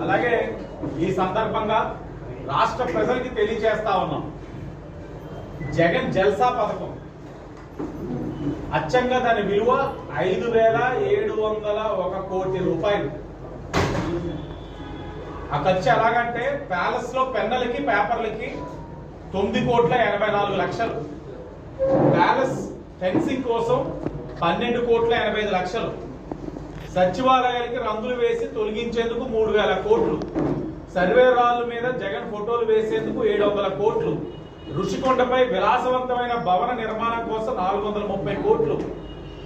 అలాగే ఈ సందర్భంగా రాష్ట్ర ప్రజలకి తెలియజేస్తా ఉన్నాం. జగన్ జల్సా పథకం. అచ్చంగా దాని విలువ ఐదు వేల ఏడు వందల ఒక కోటి రూపాయలు. ఆ ఖర్చు ఎలాగంటే ప్యాలెస్లో పెన్నులకి పేపర్లకి తొమ్మిది కోట్ల ఎనభై నాలుగు లక్షలు. ప్యాలెస్ ఫెన్సింగ్ కోసం పన్నెండు కోట్ల ఎనభై ఐదు లక్షలు. సచివాలయాలకి రంగులు వేసి తొలగించేందుకు మూడు వేల కోట్లు. సర్వే రాళ్ళ మీద జగన్ ఫోటోలు వేసేందుకు ఏడు వందల కోట్లు. ఋషికొండపై విలాసవంతమైన భవన నిర్మాణం కోసం నాలుగు వందల ముప్పై కోట్లు.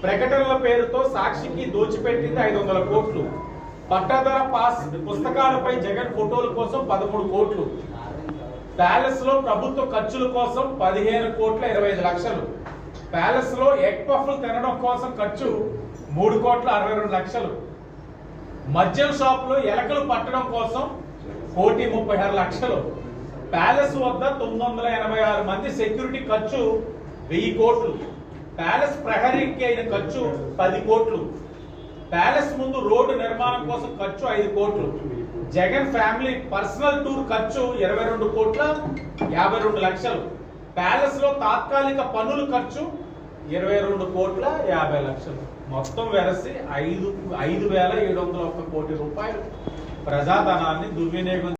ప్రకటనల పేరుతో సాక్షికి దోచిపెట్టింది ఐదు వందల కోట్లు. పట్టాధర పాస్ పుస్తకాలపై జగన్ ఫోటోల కోసం పదమూడు కోట్లు. ప్యాలెస్లో ప్రభుత్వ ఖర్చుల కోసం పదిహేను కోట్ల ఇరవై ఐదు లక్షలు. ప్యాలెస్లో ఎగ్ పఫ్లు తినడం కోసం ఖర్చు మూడు కోట్ల అరవై రెండు లక్షలు. మద్యం షాప్లో ఎలకలు పట్టడం కోసం కోటి ముప్పై ఆరు లక్షలు. ప్యాలెస్ వద్ద తొమ్మిది వందల ఎనభై ఆరు మంది సెక్యూరిటీ ఖర్చు వెయ్యి కోట్లు. ప్యాలెస్ ప్రహరీకి అయిన ఖర్చు పది కోట్లు. ప్యాలెస్ ముందు రోడ్డు నిర్మాణం కోసం ఖర్చు ఐదు కోట్లు. జగన్ ఫ్యామిలీ పర్సనల్ టూర్ ఖర్చు ఇరవై రెండు కోట్ల యాభై రెండు లక్షలు. ప్యాలెస్లో తాత్కాలిక పనులు ఖర్చు ఇరవై రెండు కోట్ల యాభై లక్షలు. మొత్తం వెరసి ఐదు ఐదు వేల ఏడు వందల ఒక్క కోటి రూపాయలు ప్రజాధనాన్ని దుర్వినియోగం